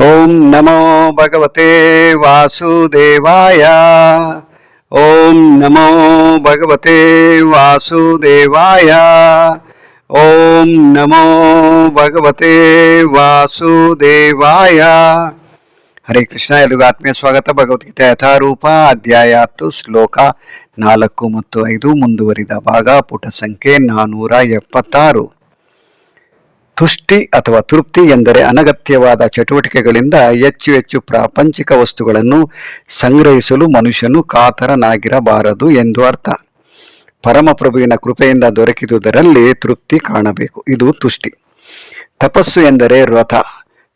ಓಂ ನಮೋ ಭಗವತೆ ವಾಸುದೇವಾಯ. ಓಂ ನಮೋ ಭಗವತೆ ವಾಸುದೇವಾಯ. ಓಂ ನಮೋ ಭಗವತೆ ವಾಸುದೇವಾಯ. ಹರೇ ಕೃಷ್ಣ ಎಲ್ಲಿಗೂ ಆತ್ಮೀಯ ಸ್ವಾಗತ. ಭಗವದ್ಗೀತೆ ಯಥಾರೂಪ, ಅಧ್ಯಾಯ ಹತ್ತು, ಶ್ಲೋಕ ನಾಲ್ಕು ಮತ್ತು ಐದು ಮುಂದುವರಿದ ಭಾಗ, ಪುಟ ಸಂಖ್ಯೆ ನಾನ್ನೂರ ಎಪ್ಪತ್ತಾರು. ತುಷ್ಟಿ ಅಥವಾ ತೃಪ್ತಿ ಎಂದರೆ ಅನಗತ್ಯವಾದ ಚಟುವಟಿಕೆಗಳಿಂದ ಹೆಚ್ಚು ಹೆಚ್ಚು ಪ್ರಾಪಂಚಿಕ ವಸ್ತುಗಳನ್ನು ಸಂಗ್ರಹಿಸಲು ಮನುಷ್ಯನು ಕಾತರನಾಗಿರಬಾರದು ಎಂದು ಅರ್ಥ. ಪರಮಪ್ರಭುವಿನ ಕೃಪೆಯಿಂದ ದೊರಕಿದುದರಲ್ಲಿ ತೃಪ್ತಿ ಕಾಣಬೇಕು. ಇದು ತುಷ್ಟಿ. ತಪಸ್ಸು ಎಂದರೆ ವ್ರತ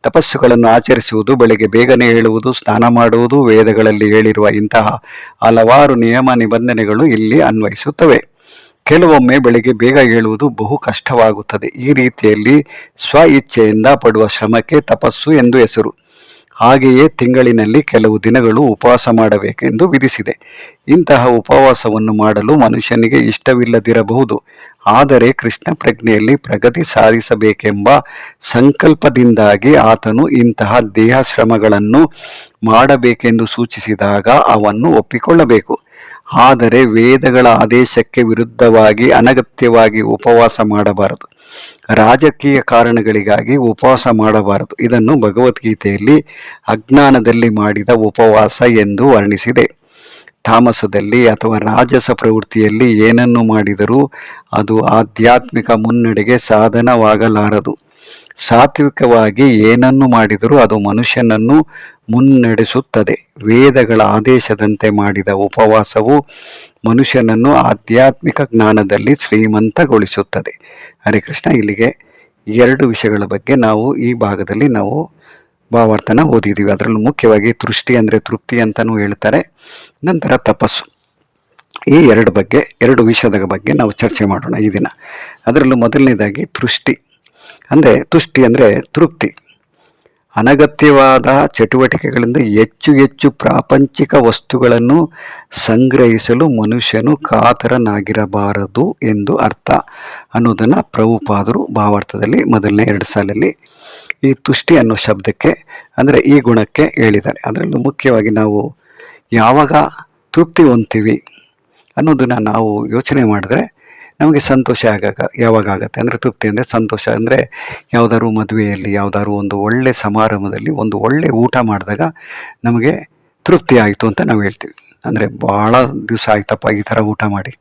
ತಪಸ್ಸುಗಳನ್ನು ಆಚರಿಸುವುದು, ಬೆಳಗ್ಗೆ ಬೇಗನೆ ಹೇಳುವುದು ಸ್ನಾನ ಮಾಡುವುದು, ವೇದಗಳಲ್ಲಿ ಹೇಳಿರುವ ಇಂತಹ ಹಲವಾರು ನಿಯಮ ನಿಬಂಧನೆಗಳು ಇಲ್ಲಿ ಅನ್ವಯಿಸುತ್ತವೆ. ಕೆಲವೊಮ್ಮೆ ಬೆಳಿಗ್ಗೆ ಬೇಗ ಏಳುವುದು ಬಹು ಕಷ್ಟವಾಗುತ್ತದೆ. ಈ ರೀತಿಯಲ್ಲಿ ಸ್ವ ಇಚ್ಛೆಯಿಂದ ಪಡುವ ಶ್ರಮಕ್ಕೆ ತಪಸ್ಸು ಎಂದು ಹೆಸರು. ಹಾಗೆಯೇ ತಿಂಗಳಿನಲ್ಲಿ ಕೆಲವು ದಿನಗಳು ಉಪವಾಸ ಮಾಡಬೇಕೆಂದು ವಿಧಿಸಿದೆ. ಇಂತಹ ಉಪವಾಸವನ್ನು ಮಾಡಲು ಮನುಷ್ಯನಿಗೆ ಇಷ್ಟವಿಲ್ಲದಿರಬಹುದು. ಆದರೆ ಕೃಷ್ಣ ಪ್ರಜ್ಞೆಯಲ್ಲಿ ಪ್ರಗತಿ ಸಾಧಿಸಬೇಕೆಂಬ ಸಂಕಲ್ಪದಿಂದಾಗಿ ಆತನು ಇಂತಹ ದೇಹ ಶ್ರಮಗಳನ್ನು ಮಾಡಬೇಕೆಂದು ಸೂಚಿಸಿದಾಗ ಅವನ್ನು ಒಪ್ಪಿಕೊಳ್ಳಬೇಕು. ಆದರೆ ವೇದಗಳ ಆದೇಶಕ್ಕೆ ವಿರುದ್ಧವಾಗಿ ಅನಗತ್ಯವಾಗಿ ಉಪವಾಸ ಮಾಡಬಾರದು. ರಾಜಕೀಯ ಕಾರಣಗಳಿಗಾಗಿ ಉಪವಾಸ ಮಾಡಬಾರದು. ಇದನ್ನು ಭಗವದ್ಗೀತೆಯಲ್ಲಿ ಅಜ್ಞಾನದಲ್ಲಿ ಮಾಡಿದ ಉಪವಾಸ ಎಂದು ವರ್ಣಿಸಿದೆ. ತಾಮಸದಲ್ಲಿ ಅಥವಾ ರಾಜಸ ಪ್ರವೃತ್ತಿಯಲ್ಲಿ ಏನನ್ನು ಮಾಡಿದರೂ ಅದು ಆಧ್ಯಾತ್ಮಿಕ ಮುನ್ನಡೆಗೆ ಸಾಧನವಾಗಲಾರದು. ಸಾತ್ವಿಕವಾಗಿ ಏನನ್ನು ಮಾಡಿದರೂ ಅದು ಮನುಷ್ಯನನ್ನು ಮುನ್ನಡೆಸುತ್ತದೆ. ವೇದಗಳ ಆದೇಶದಂತೆ ಮಾಡಿದ ಉಪವಾಸವು ಮನುಷ್ಯನನ್ನು ಆಧ್ಯಾತ್ಮಿಕ ಜ್ಞಾನದಲ್ಲಿ ಶ್ರೀಮಂತಗೊಳಿಸುತ್ತದೆ. ಹರಿಕೃಷ್ಣ ಇಲ್ಲಿಗೆ ಎರಡು ವಿಷಯಗಳ ಬಗ್ಗೆ ನಾವು ಈ ಭಾಗದಲ್ಲಿ ನಾವು ಭಾವಾರ್ಥನ ಓದಿದ್ದೀವಿ. ಅದರಲ್ಲೂ ಮುಖ್ಯವಾಗಿ ತೃಷ್ಟಿ ಅಂದರೆ ತೃಪ್ತಿ ಅಂತಲೂ ಹೇಳ್ತಾರೆ. ನಂತರ ತಪಸ್ಸು. ಈ ಎರಡು ಬಗ್ಗೆ, ಎರಡು ವಿಷಯದ ಬಗ್ಗೆ ನಾವು ಚರ್ಚೆ ಮಾಡೋಣ ಈ ದಿನ. ಅದರಲ್ಲೂ ಮೊದಲನೇದಾಗಿ ತೃಷ್ಟಿ. ಅಂದರೆ ತುಷ್ಟಿ ಅಂದರೆ ತೃಪ್ತಿ. ಅನಗತ್ಯವಾದ ಚಟುವಟಿಕೆಗಳಿಂದ ಹೆಚ್ಚು ಹೆಚ್ಚು ಪ್ರಾಪಂಚಿಕ ವಸ್ತುಗಳನ್ನು ಸಂಗ್ರಹಿಸಲು ಮನುಷ್ಯನು ಕಾತರನಾಗಿರಬಾರದು ಎಂದು ಅರ್ಥ. ಅನ್ನೋದನ್ನು ಪ್ರಭುಪಾದರು ಭಾವಾರ್ಥದಲ್ಲಿ ಮೊದಲನೇ ಎರಡು ಸಾಲಲ್ಲಿ ಈ ತುಷ್ಟಿ ಅನ್ನೋ ಶಬ್ದಕ್ಕೆ ಅಂದರೆ ಈ ಗುಣಕ್ಕೆ ಹೇಳಿದ್ದಾರೆ. ಅದರಲ್ಲೂ ಮುಖ್ಯವಾಗಿ ನಾವು ಯಾವಾಗ ತೃಪ್ತಿ ಹೊಂತೀವಿ ಅನ್ನೋದನ್ನು ನಾವು ಯೋಚನೆ ಮಾಡಿದ್ರೆ ನಮಗೆ ಸಂತೋಷ ಆಗಾಗ, ಯಾವಾಗ ಆಗುತ್ತೆ ಅಂದರೆ ತೃಪ್ತಿ ಅಂದರೆ ಸಂತೋಷ. ಅಂದರೆ ಯಾವುದಾದ್ರು ಮದುವೆಯಲ್ಲಿ, ಯಾವುದಾದ್ರು ಒಂದು ಒಳ್ಳೆ ಸಮಾರಂಭದಲ್ಲಿ ಒಂದು ಒಳ್ಳೆ ಊಟ ಮಾಡಿದಾಗ ನಮಗೆ ತೃಪ್ತಿ ಆಯಿತು ಅಂತ ನಾವು ಹೇಳ್ತೀವಿ. ಅಂದರೆ ಭಾಳ ದಿವಸ ಆಯ್ತಪ್ಪ ಈ ಥರ ಊಟ ಮಾಡಿ.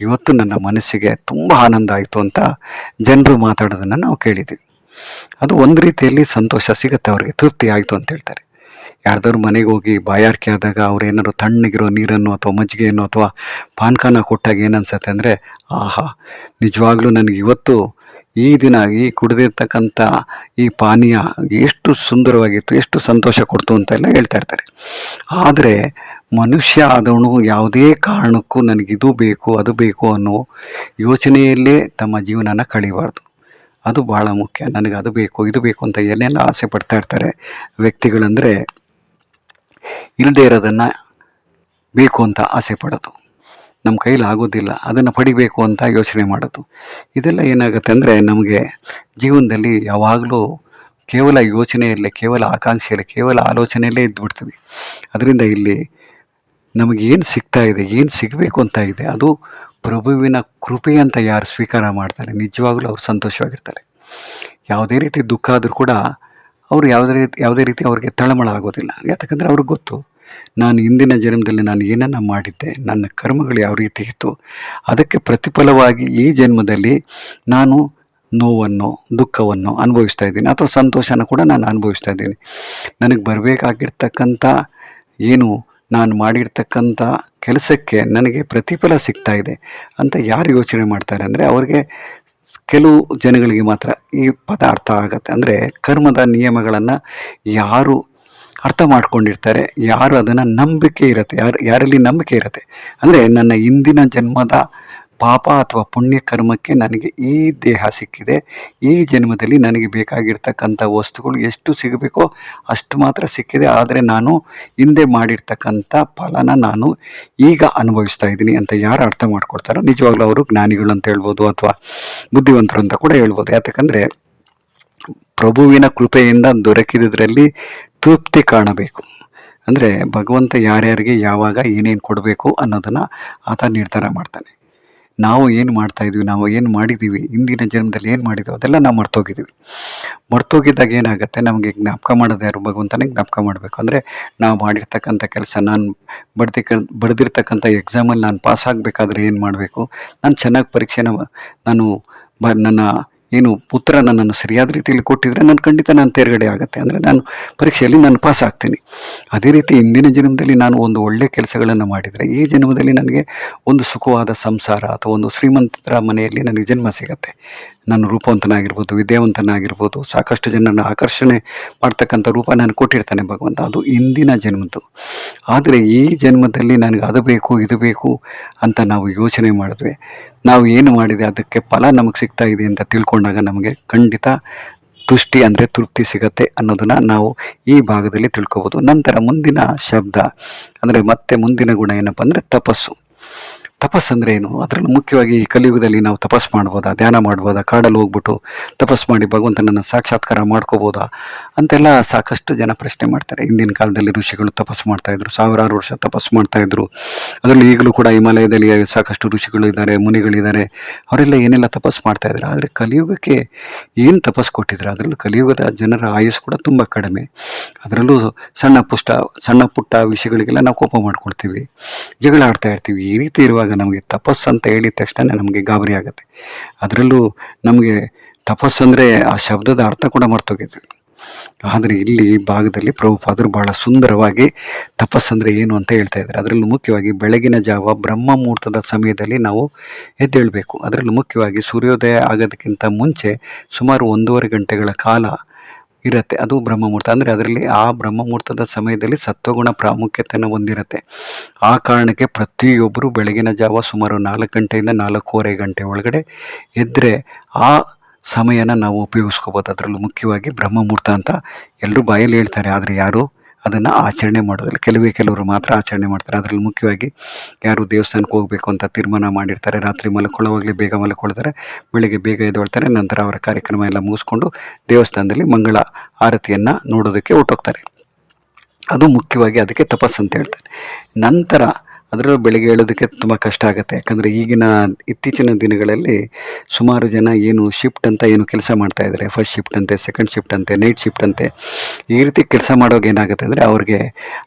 ಇವತ್ತು ನನ್ನ ಮನಸ್ಸಿಗೆ ತುಂಬ ಆನಂದ ಆಯಿತು ಅಂತ ಜನರು ಮಾತಾಡೋದನ್ನು ನಾವು ಕೇಳಿದ್ದೀವಿ. ಅದು ಒಂದು ರೀತಿಯಲ್ಲಿ ಸಂತೋಷ ಸಿಗುತ್ತೆ ಅವರಿಗೆ, ತೃಪ್ತಿ ಆಯಿತು ಅಂತ ಹೇಳ್ತಾರೆ. ಯಾರ್ದಾದ್ರು ಮನೆಗೆ ಹೋಗಿ ಬಾಯಾರಿಕೆ ಆದಾಗ ಅವ್ರು ಏನಾದ್ರು ತಣ್ಣಗಿರೋ ನೀರನ್ನು ಅಥವಾ ಮಜ್ಜಿಗೆಯನ್ನು ಅಥವಾ ಪಾನ್ಕಾನ ಕೊಟ್ಟಾಗ ಏನನ್ಸತ್ತೆ ಅಂದರೆ, ಆಹಾ, ನಿಜವಾಗ್ಲೂ ನನಗೆ ಇವತ್ತು ಈ ದಿನ ಈ ಕುಡಿದಿರ್ತಕ್ಕಂಥ ಈ ಪಾನೀಯ ಎಷ್ಟು ಸುಂದರವಾಗಿತ್ತು, ಎಷ್ಟು ಸಂತೋಷ ಕೊಡ್ತು ಅಂತೆಲ್ಲ ಹೇಳ್ತಾ ಇರ್ತಾರೆ. ಆದರೆ ಮನುಷ್ಯ ಆದವನು ಯಾವುದೇ ಕಾರಣಕ್ಕೂ ನನಗಿದು ಬೇಕು, ಅದು ಬೇಕು ಅನ್ನೋ ಯೋಚನೆಯಲ್ಲೇ ತಮ್ಮ ಜೀವನನ ಕಳಿಬಾರ್ದು. ಅದು ಭಾಳ ಮುಖ್ಯ. ನನಗೆ ಅದು ಬೇಕು, ಇದು ಬೇಕು ಅಂತ ಏನೆಲ್ಲ ಆಸೆ ಪಡ್ತಾ ಇರ್ತಾರೆ ವ್ಯಕ್ತಿಗಳಂದರೆ ಇಲ್ಲದೆ ಇರೋದನ್ನು ಬೇಕು ಅಂತ ಆಸೆ ಪಡೋದು. ನಮ್ಮ ಕೈಲಿ ಆಗೋದಿಲ್ಲ, ಅದನ್ನು ಪಡಿಬೇಕು ಅಂತ ಯೋಚನೆ ಮಾಡೋದು. ಇದೆಲ್ಲ ಏನಾಗುತ್ತೆ ಅಂದರೆ ನಮಗೆ ಜೀವನದಲ್ಲಿ ಯಾವಾಗಲೂ ಕೇವಲ ಯೋಚನೆಯಲ್ಲಿ, ಕೇವಲ ಆಕಾಂಕ್ಷೆಯಲ್ಲಿ, ಕೇವಲ ಆಲೋಚನೆಯಲ್ಲೇ ಇದ್ದುಬಿಡ್ತೀವಿ ಅದರಿಂದ ಇಲ್ಲಿ ನಮಗೇನು ಸಿಗ್ತಾ ಇದೆ, ಏನು ಸಿಗಬೇಕು ಅಂತ ಇದೆ, ಅದು ಪ್ರಭುವಿನ ಕೃಪೆ ಅಂತ ಯಾರು ಸ್ವೀಕಾರ ಮಾಡ್ತಾರೆ, ನಿಜವಾಗಲೂ ಅವರು ಸಂತೋಷವಾಗಿರ್ತಾರೆ. ಯಾವುದೇ ರೀತಿ ದುಃಖ ಆದರೂ ಕೂಡ ಅವರು ಯಾವುದೇ ರೀತಿ ಯಾವುದೇ ರೀತಿ ಅವ್ರಿಗೆ ತಳಮಳ ಆಗೋದಿಲ್ಲ. ಯಾಕಂದರೆ ಅವ್ರಿಗೆ ಗೊತ್ತು, ನಾನು ಇಂದಿನ ಜನ್ಮದಲ್ಲಿ ನಾನು ಏನನ್ನು ಮಾಡಿದ್ದೆ, ನನ್ನ ಕರ್ಮಗಳು ಯಾವ ರೀತಿ ಇತ್ತು, ಅದಕ್ಕೆ ಪ್ರತಿಫಲವಾಗಿ ಈ ಜನ್ಮದಲ್ಲಿ ನಾನು ನೋವನ್ನು, ದುಃಖವನ್ನು ಅನುಭವಿಸ್ತಾ ಇದ್ದೀನಿ, ಅಥವಾ ಸಂತೋಷನ ಕೂಡ ನಾನು ಅನುಭವಿಸ್ತಾ ಇದ್ದೀನಿ. ನನಗೆ ಬರಬೇಕಾಗಿರ್ತಕ್ಕಂಥ ಏನು, ನಾನು ಮಾಡಿರ್ತಕ್ಕಂಥ ಕೆಲಸಕ್ಕೆ ನನಗೆ ಪ್ರತಿಫಲ ಸಿಗ್ತಾ ಇದೆ ಅಂತ ಯಾರು ಯೋಚನೆ ಮಾಡ್ತಾರೆ ಅಂದರೆ ಅವ್ರಿಗೆ ಕೆಲವು ಜನಗಳಿಗೆ ಮಾತ್ರ ಈ ಪದ ಅರ್ಥ ಆಗುತ್ತೆ. ಅಂದರೆ ಕರ್ಮದ ನಿಯಮಗಳನ್ನು ಯಾರು ಅರ್ಥ ಮಾಡ್ಕೊಂಡಿರ್ತಾರೆ, ಯಾರು ಅದನ್ನು ನಂಬಿಕೆ ಇರುತ್ತೆ, ಯಾರು, ಯಾರಲ್ಲಿ ನಂಬಿಕೆ ಇರುತ್ತೆ. ಅಂದರೆ ನನ್ನ ಇಂದಿನ ಜನ್ಮದ ಪಾಪ ಅಥವಾ ಪುಣ್ಯ ಕರ್ಮಕ್ಕೆ ನನಗೆ ಈ ದೇಹ ಸಿಕ್ಕಿದೆ, ಈ ಜನ್ಮದಲ್ಲಿ ನನಗೆ ಬೇಕಾಗಿರ್ತಕ್ಕಂಥ ವಸ್ತುಗಳು ಎಷ್ಟು ಸಿಗಬೇಕೋ ಅಷ್ಟು ಮಾತ್ರ ಸಿಕ್ಕಿದೆ. ಆದರೆ ನಾನು ಹಿಂದೆ ಮಾಡಿರ್ತಕ್ಕಂಥ ಫಲನ ನಾನು ಈಗ ಅನುಭವಿಸ್ತಾ ಇದ್ದೀನಿ ಅಂತ ಯಾರು ಅರ್ಥ ಮಾಡ್ಕೊಡ್ತಾರೋ ನಿಜವಾಗ್ಲೂ ಅವರು ಜ್ಞಾನಿಗಳು ಅಂತ ಹೇಳ್ಬೋದು ಅಥವಾ ಬುದ್ಧಿವಂತರು ಅಂತ ಕೂಡ ಹೇಳ್ಬೋದು. ಯಾಕಂದರೆ ಪ್ರಭುವಿನ ಕೃಪೆಯಿಂದ ದೊರಕಿದುದರಲ್ಲಿ ತೃಪ್ತಿ ಕಾಣಬೇಕು. ಅಂದರೆ ಭಗವಂತ ಯಾರ್ಯಾರಿಗೆ ಯಾವಾಗ ಏನೇನು ಕೊಡಬೇಕು ಅನ್ನೋದನ್ನು ಆತ ನಿರ್ಧಾರ ಮಾಡ್ತಾನೆ. ನಾವು ಏನು ಮಾಡ್ತಾ ಇದ್ವಿ, ನಾವು ಏನು ಮಾಡಿದ್ದೀವಿ ಹಿಂದಿನ ಜನ್ಮದಲ್ಲಿ ಏನು ಮಾಡಿದ್ದೀವಿ ಅದೆಲ್ಲ ನಾವು ಮರ್ತೋಗಿದ್ದೀವಿ ಮರ್ತೋಗಿದ್ದಾಗ ಏನಾಗುತ್ತೆ? ನಮಗೆ ಜ್ಞಾಪಕ ಮಾಡೋದು ಯಾರು ಭಗವಂತನೇ ಜ್ಞಾಪಕ ಮಾಡಬೇಕು. ಅಂದರೆ ನಾವು ಮಾಡಿರ್ತಕ್ಕಂಥ ಕೆಲಸ, ನಾನು ಬಡ್ದಿಕ ಬಡ್ದಿರ್ತಕ್ಕಂಥ ಎಕ್ಸಾಮಲ್ಲಿ ನಾನು ಪಾಸ್ ಆಗಬೇಕಾದ್ರೆ ಏನು ಮಾಡಬೇಕು? ನಾನು ಚೆನ್ನಾಗಿ ಪರೀಕ್ಷೆನ ನಾನು ಬ, ನನ್ನ ಏನು ಉತ್ತರ ನನ್ನನ್ನು ಸರಿಯಾದ ರೀತಿಯಲ್ಲಿ ಕೊಟ್ಟಿದ್ದರೆ ನಾನು ಖಂಡಿತ ನಾನು ತೇರ್ಗಡೆ ಆಗುತ್ತೆ. ಅಂದರೆ ನಾನು ಪರೀಕ್ಷೆಯಲ್ಲಿ ನಾನು ಪಾಸ್ ಆಗ್ತೀನಿ. ಅದೇ ರೀತಿ ಇಂದಿನ ಜನ್ಮದಲ್ಲಿ ನಾನು ಒಂದು ಒಳ್ಳೆಯ ಕೆಲಸಗಳನ್ನು ಮಾಡಿದರೆ ಈ ಜನ್ಮದಲ್ಲಿ ನನಗೆ ಒಂದು ಸುಖವಾದ ಸಂಸಾರ ಅಥವಾ ಒಂದು ಶ್ರೀಮಂತರ ಮನೆಯಲ್ಲಿ ನನಗೆ ಜನ್ಮ ಸಿಗತ್ತೆ. ನಾನು ರೂಪವಂತನಾಗಿರ್ಬೋದು, ವಿದ್ಯಾವಂತನಾಗಿರ್ಬೋದು, ಸಾಕಷ್ಟು ಜನರನ್ನು ಆಕರ್ಷಣೆ ಮಾಡ್ತಕ್ಕಂಥ ರೂಪ ನಾನು ಕೊಟ್ಟಿರ್ತಾನೆ ಭಗವಂತ. ಅದು ಇಂದಿನ ಜನ್ಮದ್ದು. ಆದರೆ ಈ ಜನ್ಮದಲ್ಲಿ ನನಗೆ ಅದು ಬೇಕು, ಇದು ಬೇಕು ಅಂತ ನಾವು ಯೋಚನೆ ಮಾಡಿದ್ವಿ ನಾವು ಏನು ಮಾಡಿದೆ, ಅದಕ್ಕೆ ಫಲ ನಮಗೆ ಸಿಗ್ತಾ ಇದೆ ಅಂತ ತಿಳ್ಕೊಂಡಾಗ ನಮಗೆ ಖಂಡಿತ ತುಷ್ಟಿ ಅಂದರೆ ತೃಪ್ತಿ ಸಿಗತ್ತೆ ಅನ್ನೋದನ್ನು ನಾವು ಈ ಭಾಗದಲ್ಲಿ ತಿಳ್ಕೊಬೋದು. ನಂತರ ಮುಂದಿನ ಶಬ್ದ ಅಂದರೆ ಮತ್ತೆ ಮುಂದಿನ ಗುಣ ಏನಪ್ಪ ಅಂದರೆ ತಪಸ್ಸು. ತಪಸ್ಸು ಅಂದರೆ ಏನು? ಅದರಲ್ಲಿ ಮುಖ್ಯವಾಗಿ ಈ ಕಲಿಯುಗದಲ್ಲಿ ನಾವು ತಪಸ್ ಮಾಡ್ಬೋದಾ? ಧ್ಯಾನ ಮಾಡ್ಬೋದಾ? ಕಾಡಲ್ಲಿ ಹೋಗ್ಬಿಟ್ಟು ತಪಸ್ ಮಾಡಿ ಭಗವಂತನನ್ನು ಸಾಕ್ಷಾತ್ಕಾರ ಮಾಡ್ಕೋಬೋದಾ? ಅಂತೆಲ್ಲ ಸಾಕಷ್ಟು ಜನ ಪ್ರಶ್ನೆ ಮಾಡ್ತಾರೆ. ಹಿಂದಿನ ಕಾಲದಲ್ಲಿ ಋಷಿಗಳು ತಪಸ್ಸು ಮಾಡ್ತಾಯಿದ್ರು ಸಾವಿರಾರು ವರ್ಷ ತಪಸ್ಸು ಮಾಡ್ತಾಯಿದ್ರು ಅದರಲ್ಲಿ ಈಗಲೂ ಕೂಡ ಹಿಮಾಲಯದಲ್ಲಿ ಸಾಕಷ್ಟು ಋಷಿಗಳು ಇದ್ದಾರೆ, ಮುನಿಗಳಿದ್ದಾರೆ. ಅವರೆಲ್ಲ ಏನೆಲ್ಲ ತಪಸ್ಸು ಇದ್ರು ಆದರೆ ಕಲಿಯುಗಕ್ಕೆ ಏನು ತಪಸ್ಸು ಕೊಟ್ಟಿದ್ರು ಅದರಲ್ಲೂ ಕಲಿಯುಗದ ಜನರ ಆಯಸ್ಸು ಕೂಡ ತುಂಬ ಕಡಿಮೆ. ಅದರಲ್ಲೂ ಸಣ್ಣ ಪುಷ್ಟ, ಸಣ್ಣ ಪುಟ್ಟ ವಿಷಯಗಳಿಗೆಲ್ಲ ನಾವು ಕೋಪ ಮಾಡ್ಕೊಳ್ತೀವಿ. ಜಗಳ ಆಡ್ತಾ ಇರ್ತೀವಿ. ಈ ರೀತಿ ಇರುವಾಗ ನಮಗೆ ತಪಸ್ಸು ಅಂತ ಹೇಳಿದ ತಕ್ಷಣ ನಮಗೆ ಗಾಬರಿ ಆಗುತ್ತೆ. ಅದರಲ್ಲೂ ನಮಗೆ ತಪಸ್ಸು ಅಂದರೆ ಆ ಶಬ್ದದ ಅರ್ಥ ಕೂಡ ಮರ್ತೋಗಿದ್ವಿ ಆದರೆ ಇಲ್ಲಿ ಈ ಭಾಗದಲ್ಲಿ ಪ್ರಭುಪಾದರು ಬಹಳ ಸುಂದರವಾಗಿ ತಪಸ್ಸಂದರೆ ಏನು ಅಂತ ಹೇಳ್ತಾ ಇದ್ದಾರೆ. ಅದರಲ್ಲೂ ಮುಖ್ಯವಾಗಿ ಬೆಳಗಿನ ಜಾವ ಬ್ರಹ್ಮ ಮುಹೂರ್ತದ ಸಮಯದಲ್ಲಿ ನಾವು ಎದ್ದೇಳಬೇಕು. ಅದರಲ್ಲೂ ಮುಖ್ಯವಾಗಿ ಸೂರ್ಯೋದಯ ಆಗೋದಕ್ಕಿಂತ ಮುಂಚೆ ಸುಮಾರು ಒಂದೂವರೆ ಗಂಟೆಗಳ ಕಾಲ ಇರುತ್ತೆ. ಅದು ಬ್ರಹ್ಮ ಮುಹೂರ್ತ ಅಂದರೆ ಅದರಲ್ಲಿ ಆ ಬ್ರಹ್ಮ ಮುಹೂರ್ತದ ಸಮಯದಲ್ಲಿ ಸತ್ವಗುಣ ಪ್ರಾಮುಖ್ಯತೆಯನ್ನು ಹೊಂದಿರುತ್ತೆ. ಆ ಕಾರಣಕ್ಕೆ ಪ್ರತಿಯೊಬ್ಬರು ಬೆಳಗಿನ ಜಾವ ಸುಮಾರು ನಾಲ್ಕು ಗಂಟೆಯಿಂದ ನಾಲ್ಕೂವರೆ ಗಂಟೆ ಒಳಗಡೆ ಎದ್ದರೆ ಆ ಸಮಯನ ನಾವು ಉಪಯೋಗಿಸ್ಕೋಬೋದು. ಅದರಲ್ಲೂ ಮುಖ್ಯವಾಗಿ ಬ್ರಹ್ಮ ಮುಹೂರ್ತ ಅಂತ ಎಲ್ಲರೂ ಬಾಯಲ್ಲಿ ಹೇಳ್ತಾರೆ. ಆದರೆ ಯಾರು? ಅದನ್ನು ಆಚರಣೆ ಮಾಡೋದಿಲ್ಲ. ಕೆಲವೇ ಕೆಲವರು ಮಾತ್ರ ಆಚರಣೆ ಮಾಡ್ತಾರೆ. ಅದರಲ್ಲಿ ಮುಖ್ಯವಾಗಿ ಯಾರು ದೇವಸ್ಥಾನಕ್ಕೆ ಹೋಗಬೇಕು ಅಂತ ತೀರ್ಮಾನ ಮಾಡಿರ್ತಾರೆ. ರಾತ್ರಿ ಮಲ್ಕೊಳ್ಳೋವಾಗಲೇ ಬೇಗ ಮಲ್ಕೊಳ್ತಾರೆ ಬೆಳಿಗ್ಗೆ ಬೇಗ ಎದ್ದೇಳ್ತಾರೆ. ನಂತರ ಅವರ ಕಾರ್ಯಕ್ರಮ ಎಲ್ಲ ಮುಗಿಸ್ಕೊಂಡು ದೇವಸ್ಥಾನದಲ್ಲಿ ಮಂಗಳ ಆರತಿಯನ್ನು ನೋಡೋದಕ್ಕೆ ಹೊರ್ಟೋಗ್ತಾರೆ. ಅದು ಮುಖ್ಯವಾಗಿ ಅದಕ್ಕೆ ತಪಸ್ಸು ಅಂತ ಹೇಳ್ತಾರೆ. ನಂತರ ಅದರಲ್ಲೂ ಬೆಳಗ್ಗೆ ಹೇಳೋದಕ್ಕೆ ತುಂಬ ಕಷ್ಟ ಆಗುತ್ತೆ. ಯಾಕಂದರೆ ಈಗಿನ ಇತ್ತೀಚಿನ ದಿನಗಳಲ್ಲಿ ಸುಮಾರು ಜನ ಏನು ಶಿಫ್ಟ್ ಅಂತ ಏನು ಕೆಲಸ ಮಾಡ್ತಾ ಇದ್ದಾರೆ. ಫಸ್ಟ್ ಶಿಫ್ಟ್ ಅಂತೆ, ಸೆಕೆಂಡ್ ಶಿಫ್ಟ್ ಅಂತೆ, ನೈಟ್ ಶಿಫ್ಟ್ ಅಂತೆ. ಈ ರೀತಿ ಕೆಲಸ ಮಾಡೋಕೆ ಏನಾಗುತ್ತೆ ಅಂದರೆ ಅವ್ರಿಗೆ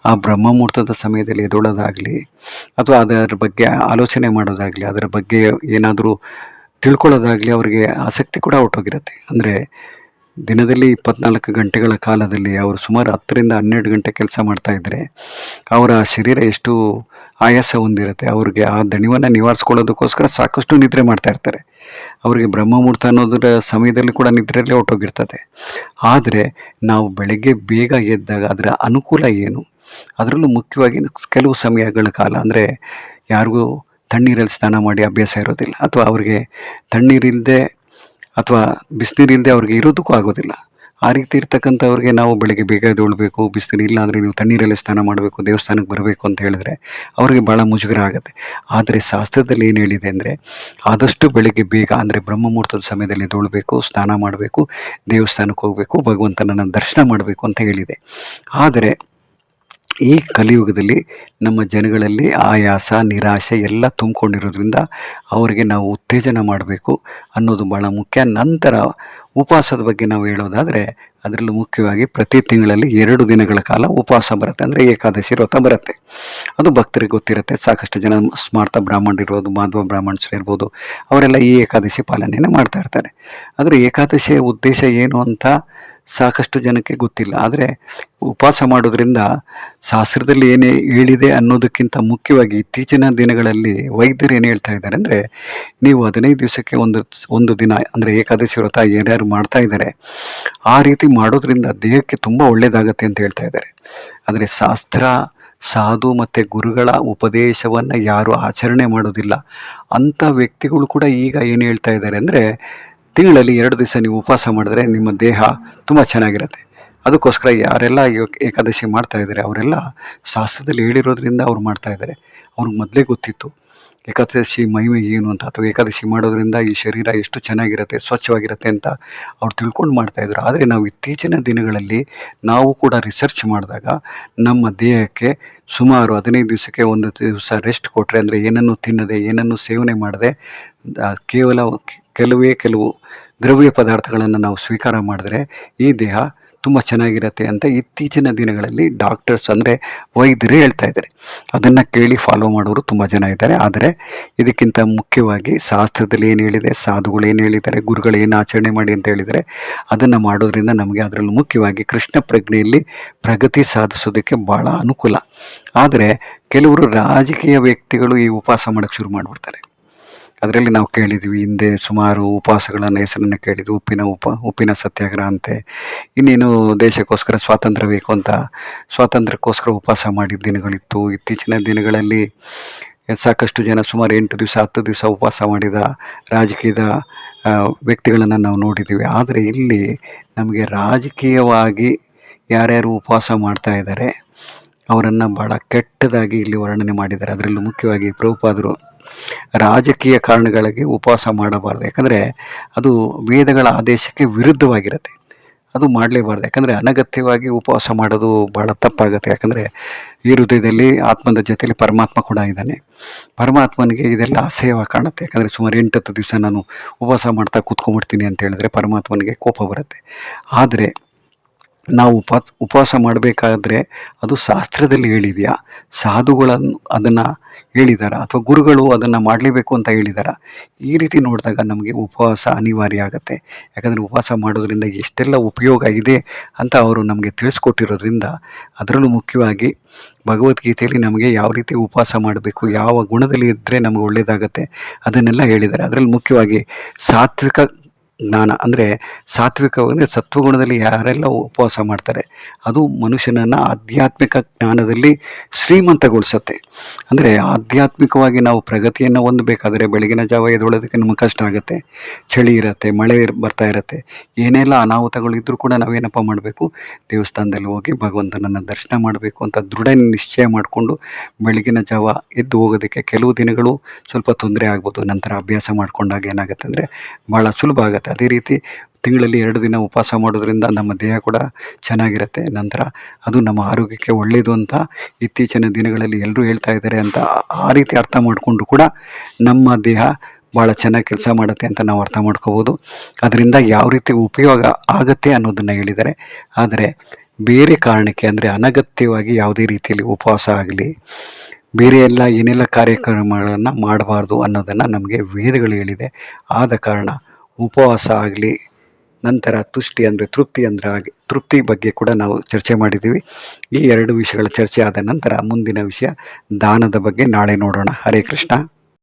ಆ ಬ್ರಹ್ಮ ಮುಹೂರ್ತದ ಸಮಯದಲ್ಲಿ ಎದೊಳೋದಾಗಲಿ ಅಥವಾ ಅದರ ಬಗ್ಗೆ ಆಲೋಚನೆ ಮಾಡೋದಾಗಲಿ, ಅದರ ಬಗ್ಗೆ ಏನಾದರೂ ತಿಳ್ಕೊಳ್ಳೋದಾಗಲಿ ಅವರಿಗೆ ಆಸಕ್ತಿ ಕೂಡ ಹೊಟ್ಟೋಗಿರುತ್ತೆ. ಅಂದರೆ ದಿನದಲ್ಲಿ ಇಪ್ಪತ್ನಾಲ್ಕು ಗಂಟೆಗಳ ಕಾಲದಲ್ಲಿ ಅವರು ಸುಮಾರು ಹತ್ತರಿಂದ ಹನ್ನೆರಡು ಗಂಟೆ ಕೆಲಸ ಮಾಡ್ತಾಯಿದ್ರೆ ಅವರ ಶರೀರ ಎಷ್ಟು ಆಯಾಸ ಹೊಂದಿರುತ್ತೆ. ಅವ್ರಿಗೆ ಆ ದಣಿವನ್ನು ನಿವಾರಿಸ್ಕೊಳ್ಳೋದಕ್ಕೋಸ್ಕರ ಸಾಕಷ್ಟು ನಿದ್ರೆ ಮಾಡ್ತಾ ಇರ್ತಾರೆ. ಅವರಿಗೆ ಬ್ರಹ್ಮ ಮುಹೂರ್ತ ಅನ್ನೋದರ ಸಮಯದಲ್ಲಿ ಕೂಡ ನಿದ್ರೆಯಲ್ಲೇ ಹೊಟ್ಟೋಗಿರ್ತದೆ ಆದರೆ ನಾವು ಬೆಳಗ್ಗೆ ಬೇಗ ಎದ್ದಾಗ ಅದರ ಅನುಕೂಲ ಏನು? ಅದರಲ್ಲೂ ಮುಖ್ಯವಾಗಿ ಕೆಲವು ಸಮಯಗಳ ಕಾಲ. ಅಂದರೆ ಯಾರಿಗೂ ತಣ್ಣೀರಲ್ಲಿ ಸ್ನಾನ ಮಾಡಿ ಅಭ್ಯಾಸ ಇರೋದಿಲ್ಲ. ಅಥವಾ ಅವರಿಗೆ ತಣ್ಣೀರಿಲ್ಲದೆ ಅಥವಾ ಬಿಸಿನೀರಿಲ್ಲದೆ ಅವ್ರಿಗೆ ಇರೋದಕ್ಕೂ ಆಗೋದಿಲ್ಲ. ಆ ರೀತಿ ಇರ್ತಕ್ಕಂಥವ್ರಿಗೆ ನಾವು ಬೆಳಗ್ಗೆ ಬೇಗ ಎದ್ದೇಳಬೇಕು ಬಿಸಿಲು ಇಲ್ಲ ಅಂದರೆ ನೀವು ತಣ್ಣೀರಲ್ಲಿ ಸ್ನಾನ ಮಾಡಬೇಕು, ದೇವಸ್ಥಾನಕ್ಕೆ ಬರಬೇಕು ಅಂತ ಹೇಳಿದ್ರೆ ಅವರಿಗೆ ಭಾಳ ಮುಜುಗರ ಆಗುತ್ತೆ. ಆದರೆ ಶಾಸ್ತ್ರದಲ್ಲಿ ಏನು ಹೇಳಿದೆ ಅಂದರೆ, ಆದಷ್ಟು ಬೆಳಗ್ಗೆ ಬೇಗ ಅಂದರೆ ಬ್ರಹ್ಮ ಮುಹೂರ್ತದ ಸಮಯದಲ್ಲಿ ಎದ್ದೇಳಬೇಕು, ಸ್ನಾನ ಮಾಡಬೇಕು, ದೇವಸ್ಥಾನಕ್ಕೆ ಹೋಗಬೇಕು ಭಗವಂತನನ್ನು ದರ್ಶನ ಮಾಡಬೇಕು ಅಂತ ಹೇಳಿದೆ. ಆದರೆ ಈ ಕಲಿಯುಗದಲ್ಲಿ ನಮ್ಮ ಜನಗಳಲ್ಲಿ ಆಯಾಸ, ನಿರಾಶೆ ಎಲ್ಲ ತುಂಬಿಕೊಂಡಿರೋದ್ರಿಂದ ಅವರಿಗೆ ನಾವು ಉತ್ತೇಜನ ಮಾಡಬೇಕು ಅನ್ನೋದು ಭಾಳ ಮುಖ್ಯ. ನಂತರ ಉಪವಾಸದ ಬಗ್ಗೆ ನಾವು ಹೇಳೋದಾದರೆ, ಅದರಲ್ಲೂ ಮುಖ್ಯವಾಗಿ ಪ್ರತಿ ತಿಂಗಳಲ್ಲಿ ಎರಡು ದಿನಗಳ ಕಾಲ ಉಪವಾಸ ಬರುತ್ತೆ. ಅಂದರೆ ಏಕಾದಶಿ ವ್ರತ ಬರುತ್ತೆ. ಅದು ಭಕ್ತರಿಗೆ ಗೊತ್ತಿರುತ್ತೆ. ಸಾಕಷ್ಟು ಜನ ಸ್ಮಾರ್ತ ಬ್ರಾಹ್ಮಣರಿರ್ಬೋದು ಮಾಧ್ವ ಬ್ರಾಹ್ಮಣರು ಇರ್ಬೋದು, ಅವರೆಲ್ಲ ಈ ಏಕಾದಶಿ ಪಾಲನೆಯನ್ನು ಮಾಡ್ತಾ ಇರ್ತಾರೆ. ಆದರೆ ಏಕಾದಶಿಯ ಉದ್ದೇಶ ಏನು ಅಂತ ಸಾಕಷ್ಟು ಜನಕ್ಕೆ ಗೊತ್ತಿಲ್ಲ. ಆದರೆ ಉಪವಾಸ ಮಾಡೋದ್ರಿಂದ ಶಾಸ್ತ್ರದಲ್ಲಿ ಏನೇ ಹೇಳಿದೆ ಅನ್ನೋದಕ್ಕಿಂತ ಮುಖ್ಯವಾಗಿ ಇತ್ತೀಚಿನ ದಿನಗಳಲ್ಲಿ ವೈದ್ಯರು ಏನು ಹೇಳ್ತಾ ಇದ್ದಾರೆ ಅಂದರೆ, ನೀವು ಹದಿನೈದು ದಿವಸಕ್ಕೆ ಒಂದು ಒಂದು ದಿನ ಅಂದರೆ ಏಕಾದಶಿ ವ್ರತ ಯಾರ್ಯಾರು ಮಾಡ್ತಾ ಇದ್ದಾರೆ, ಆ ರೀತಿ ಮಾಡೋದ್ರಿಂದ ದೇಹಕ್ಕೆ ತುಂಬ ಒಳ್ಳೆಯದಾಗತ್ತೆ ಅಂತ ಹೇಳ್ತಾ ಇದ್ದಾರೆ. ಆದರೆ ಶಾಸ್ತ್ರ, ಸಾಧು ಮತ್ತು ಗುರುಗಳ ಉಪದೇಶವನ್ನು ಯಾರು ಆಚರಣೆ ಮಾಡೋದಿಲ್ಲ. ಅಂಥ ವ್ಯಕ್ತಿಗಳು ಕೂಡ ಈಗ ಏನು ಹೇಳ್ತಾ ಇದ್ದಾರೆ ಅಂದರೆ ತಿಂಗಳಲ್ಲಿ ಎರಡು ದಿವಸ ನೀವು ಉಪವಾಸ ಮಾಡಿದ್ರೆ ನಿಮ್ಮ ದೇಹ ತುಂಬ ಚೆನ್ನಾಗಿರುತ್ತೆ. ಅದಕ್ಕೋಸ್ಕರ ಯಾರೆಲ್ಲ ಏಕಾದಶಿ ಮಾಡ್ತಾ ಇದ್ದಾರೆ, ಅವರೆಲ್ಲ ಶಾಸ್ತ್ರದಲ್ಲಿ ಹೇಳಿರೋದ್ರಿಂದ ಅವ್ರು ಮಾಡ್ತಾ ಇದ್ದಾರೆ. ಅವ್ರಿಗೆ ಮೊದಲೇ ಗೊತ್ತಿತ್ತು, ಏಕಾದಶಿ ಮಹಿಮೆ ಏನು ಅಂತ ಅಥವಾ ಏಕಾದಶಿ ಮಾಡೋದ್ರಿಂದ ಈ ಶರೀರ ಎಷ್ಟು ಚೆನ್ನಾಗಿರುತ್ತೆ, ಸ್ವಚ್ಛವಾಗಿರುತ್ತೆ ಅಂತ ಅವ್ರು ತಿಳ್ಕೊಂಡು ಮಾಡ್ತಾಯಿದ್ರು ಆದರೆ ನಾವು ಇತ್ತೀಚಿನ ದಿನಗಳಲ್ಲಿ ನಾವು ಕೂಡ ರಿಸರ್ಚ್ ಮಾಡಿದಾಗ ನಮ್ಮ ದೇಹಕ್ಕೆ ಸುಮಾರು ಹದಿನೈದು ದಿವಸಕ್ಕೆ ಒಂದು ದಿವಸ ರೆಸ್ಟ್ ಕೊಟ್ಟರೆ ಅಂದರೆ ಏನನ್ನು ತಿನ್ನದೆ, ಏನನ್ನು ಸೇವನೆ ಮಾಡದೆ ಕೇವಲ ಕೆಲವೇ ಕೆಲವು ದ್ರವ್ಯ ಪದಾರ್ಥಗಳನ್ನು ನಾವು ಸ್ವೀಕಾರ ಮಾಡಿದ್ರೆ ಈ ದೇಹ ತುಂಬ ಚೆನ್ನಾಗಿರುತ್ತೆ ಅಂತ ಇತ್ತೀಚಿನ ದಿನಗಳಲ್ಲಿ ಡಾಕ್ಟರ್ಸ್ ಅಂದರೆ ವೈದ್ಯರು ಹೇಳ್ತಾ ಇದ್ದಾರೆ. ಅದನ್ನು ಕೇಳಿ ಫಾಲೋ ಮಾಡೋರು ತುಂಬ ಜನ ಇದ್ದಾರೆ. ಆದರೆ ಇದಕ್ಕಿಂತ ಮುಖ್ಯವಾಗಿ ಶಾಸ್ತ್ರದಲ್ಲಿ ಏನು ಹೇಳಿದೆ, ಸಾಧುಗಳು ಏನು ಹೇಳಿದ್ದಾರೆ, ಗುರುಗಳು ಏನು ಆಚರಣೆ ಮಾಡಿ ಅಂತ ಹೇಳಿದರೆ ಅದನ್ನು ಮಾಡೋದ್ರಿಂದ ನಮಗೆ ಅದರಲ್ಲೂ ಮುಖ್ಯವಾಗಿ ಕೃಷ್ಣ ಪ್ರಜ್ಞೆಯಲ್ಲಿ ಪ್ರಗತಿ ಸಾಧಿಸೋದಕ್ಕೆ ಭಾಳ ಅನುಕೂಲ. ಆದರೆ ಕೆಲವರು ರಾಜಕೀಯ ವ್ಯಕ್ತಿಗಳು ಈ ಉಪವಾಸ ಮಾಡೋಕ್ಕೆ ಶುರು ಮಾಡಿಬಿಡ್ತಾರೆ. ಅದರಲ್ಲಿ ನಾವು ಕೇಳಿದ್ವಿ, ಹಿಂದೆ ಸುಮಾರು ಉಪವಾಸಗಳನ್ನು ಹೆಸರನ್ನು ಕೇಳಿದ್ವಿ ಉಪ್ಪಿನ ಉಪ, ಉಪ್ಪಿನ ಸತ್ಯಾಗ್ರಹ ಅಂತೆ. ಇನ್ನೇನು ದೇಶಕ್ಕೋಸ್ಕರ ಸ್ವಾತಂತ್ರ್ಯ ಬೇಕು ಅಂತ, ಸ್ವಾತಂತ್ರ್ಯಕ್ಕೋಸ್ಕರ ಉಪವಾಸ ಮಾಡಿದ ದಿನಗಳಿತ್ತು. ಇತ್ತೀಚಿನ ದಿನಗಳಲ್ಲಿ ಸಾಕಷ್ಟು ಜನ ಸುಮಾರು ಎಂಟು ದಿವಸ, ಹತ್ತು ದಿವಸ ಉಪವಾಸ ಮಾಡಿದ ರಾಜಕೀಯದ ವ್ಯಕ್ತಿಗಳನ್ನು ನಾವು ನೋಡಿದ್ದೀವಿ ಆದರೆ ಇಲ್ಲಿ ನಮಗೆ ರಾಜಕೀಯವಾಗಿ ಯಾರ್ಯಾರು ಉಪವಾಸ ಮಾಡ್ತಾ ಇದ್ದಾರೆ ಅವರನ್ನು ಭಾಳ ಕೆಟ್ಟದಾಗಿ ಇಲ್ಲಿ ವರ್ಣನೆ ಮಾಡಿದ್ದಾರೆ. ಅದರಲ್ಲೂ ಮುಖ್ಯವಾಗಿ ಪ್ರಭುಪಾದರು ರಾಜಕೀಯ ಕಾರಣಗಳಿಗೆ ಉಪವಾಸ ಮಾಡಬಾರ್ದು. ಯಾಕಂದರೆ ಅದು ವೇದಗಳ ಆದೇಶಕ್ಕೆ ವಿರುದ್ಧವಾಗಿರುತ್ತೆ. ಅದು ಮಾಡಲೇಬಾರ್ದು. ಯಾಕಂದರೆ ಅನಗತ್ಯವಾಗಿ ಉಪವಾಸ ಮಾಡೋದು ಭಾಳ ತಪ್ಪಾಗುತ್ತೆ. ಯಾಕಂದರೆ ಈ ಹೃದಯದಲ್ಲಿ ಆತ್ಮದ ಜೊತೆಯಲ್ಲಿ ಪರಮಾತ್ಮ ಕೂಡ ಇದ್ದಾನೆ. ಪರಮಾತ್ಮನಿಗೆ ಇದೆಲ್ಲ ಅಸಹ್ಯವಾಗಿ ಕಾಣುತ್ತೆ. ಯಾಕಂದರೆ ಸುಮಾರು ಎಂಟತ್ತು ದಿವಸ ನಾನು ಉಪವಾಸ ಮಾಡ್ತಾ ಕೂತ್ಕೊಂಡ್ಬಿಡ್ತೀನಿ ಅಂತ ಹೇಳಿದ್ರೆ ಪರಮಾತ್ಮನಿಗೆ ಕೋಪ ಬರುತ್ತೆ. ಆದರೆ ನಾವು ಉಪವಾಸ ಉಪವಾಸ ಮಾಡಬೇಕಾದ್ರೆ ಅದು ಶಾಸ್ತ್ರದಲ್ಲಿ ಹೇಳಿದೆಯಾ? ಸಾಧುಗಳನ್ನು ಅದನ್ನು ಹೇಳಿದಾರಾ? ಅಥವಾ ಗುರುಗಳು ಅದನ್ನು ಮಾಡಲೇಬೇಕು ಅಂತ ಹೇಳಿದಾರ? ಈ ರೀತಿ ನೋಡಿದಾಗ ನಮಗೆ ಉಪವಾಸ ಅನಿವಾರ್ಯ ಆಗುತ್ತೆ. ಯಾಕಂದರೆ ಉಪವಾಸ ಮಾಡೋದ್ರಿಂದ ಎಷ್ಟೆಲ್ಲ ಉಪಯೋಗ ಇದೆ ಅಂತ ಅವರು ನಮಗೆ ತಿಳಿಸ್ಕೊಟ್ಟಿರೋದ್ರಿಂದ ಅದರಲ್ಲೂ ಮುಖ್ಯವಾಗಿ ಭಗವದ್ಗೀತೆಯಲ್ಲಿ ನಮಗೆ ಯಾವ ರೀತಿ ಉಪವಾಸ ಮಾಡಬೇಕು, ಯಾವ ಗುಣದಲ್ಲಿ ಇದ್ದರೆ ನಮಗೆ ಒಳ್ಳೆಯದಾಗತ್ತೆ ಅದನ್ನೆಲ್ಲ ಹೇಳಿದ್ದಾರೆ ಅದರಲ್ಲಿ ಮುಖ್ಯವಾಗಿ ಸಾತ್ವಿಕ ಜ್ಞಾನ. ಅಂದರೆ ಸಾತ್ವಿಕ ಅಂದರೆ ಸತ್ವಗುಣದಲ್ಲಿ ಯಾರೆಲ್ಲ ಉಪವಾಸ ಮಾಡ್ತಾರೆ, ಅದು ಮನುಷ್ಯನನ್ನು ಆಧ್ಯಾತ್ಮಿಕ ಜ್ಞಾನದಲ್ಲಿ ಶ್ರೀಮಂತಗೊಳಿಸುತ್ತೆ. ಅಂದರೆ ಆಧ್ಯಾತ್ಮಿಕವಾಗಿ ನಾವು ಪ್ರಗತಿಯನ್ನು ಹೊಂದಬೇಕಾದ್ರೆ ಬೆಳಗಿನ ಜಾವ ಎದ್ದೊಳೋದಕ್ಕೆ ನಮಗೆ ಕಷ್ಟ ಆಗುತ್ತೆ. ಚಳಿ ಇರುತ್ತೆ, ಮಳೆ ಬರ್ತಾ ಇರುತ್ತೆ, ಏನೆಲ್ಲ ಅನಾಹುತಗಳು ಇದ್ದರೂ ಕೂಡ ನಾವೇನಪ್ಪ ಮಾಡಬೇಕು? ದೇವಸ್ಥಾನದಲ್ಲಿ ಹೋಗಿ ಭಗವಂತನನ್ನು ದರ್ಶನ ಮಾಡಬೇಕು ಅಂತ ದೃಢ ನಿಶ್ಚಯ ಮಾಡಿಕೊಂಡು ಬೆಳಗಿನ ಜಾವ ಎದ್ದು ಹೋಗೋದಕ್ಕೆ ಕೆಲವು ದಿನಗಳು ಸ್ವಲ್ಪ ತೊಂದರೆ ಆಗ್ಬೋದು. ನಂತರ ಅಭ್ಯಾಸ ಮಾಡ್ಕೊಂಡಾಗ ಏನಾಗುತ್ತೆ ಅಂದರೆ ಭಾಳ ಸುಲಭ ಆಗುತ್ತೆ. ಅದೇ ರೀತಿ ತಿಂಗಳಲ್ಲಿ ಎರಡು ದಿನ ಉಪವಾಸ ಮಾಡೋದ್ರಿಂದ ನಮ್ಮ ದೇಹ ಕೂಡ ಚೆನ್ನಾಗಿರುತ್ತೆ. ನಂತರ ಅದು ನಮ್ಮ ಆರೋಗ್ಯಕ್ಕೆ ಒಳ್ಳೆಯದು ಅಂತ ಇತ್ತೀಚಿನ ದಿನಗಳಲ್ಲಿ ಎಲ್ಲರೂ ಹೇಳ್ತಾ ಇದ್ದಾರೆ ಅಂತ ಆ- ಆ ರೀತಿ ಅರ್ಥ ಮಾಡಿಕೊಂಡು ಕೂಡ ನಮ್ಮ ದೇಹ ಭಾಳ ಚೆನ್ನಾಗಿ ಕೆಲಸ ಮಾಡುತ್ತೆ ಅಂತ ನಾವು ಅರ್ಥ ಮಾಡ್ಕೋಬೋದು. ಅದರಿಂದ ಯಾವ ರೀತಿ ಉಪಯೋಗ ಆಗುತ್ತೆ ಅನ್ನೋದನ್ನು ಹೇಳಿದ್ದಾರೆ. ಆದರೆ ಬೇರೆ ಕಾರಣಕ್ಕೆ ಅಂದರೆ ಅನಗತ್ಯವಾಗಿ ಯಾವುದೇ ರೀತಿಯಲ್ಲಿ ಉಪವಾಸ ಆಗಲಿ, ಬೇರೆ ಎಲ್ಲ ಏನೆಲ್ಲ ಕಾರ್ಯಕ್ರಮಗಳನ್ನು ಮಾಡಬಾರ್ದು ಅನ್ನೋದನ್ನು ನಮಗೆ ವೇದಗಳು ಹೇಳಿದೆ. ಆದ ಕಾರಣ ಉಪವಾಸ ಆಗಲಿ, ನಂತರ ತುಷ್ಟಿ ಅಂದರೆ ತೃಪ್ತಿ ಅಂದರೆ ಆಗಿ ತೃಪ್ತಿ ಬಗ್ಗೆ ಕೂಡ ನಾವು ಚರ್ಚೆ ಮಾಡಿದ್ದೀವಿ. ಈ ಎರಡು ವಿಷಯಗಳ ಚರ್ಚೆ ಆದ ನಂತರ ಮುಂದಿನ ವಿಷಯ ದಾನದ ಬಗ್ಗೆ ನಾಳೆ ನೋಡೋಣ. ಹರೇ ಕೃಷ್ಣ.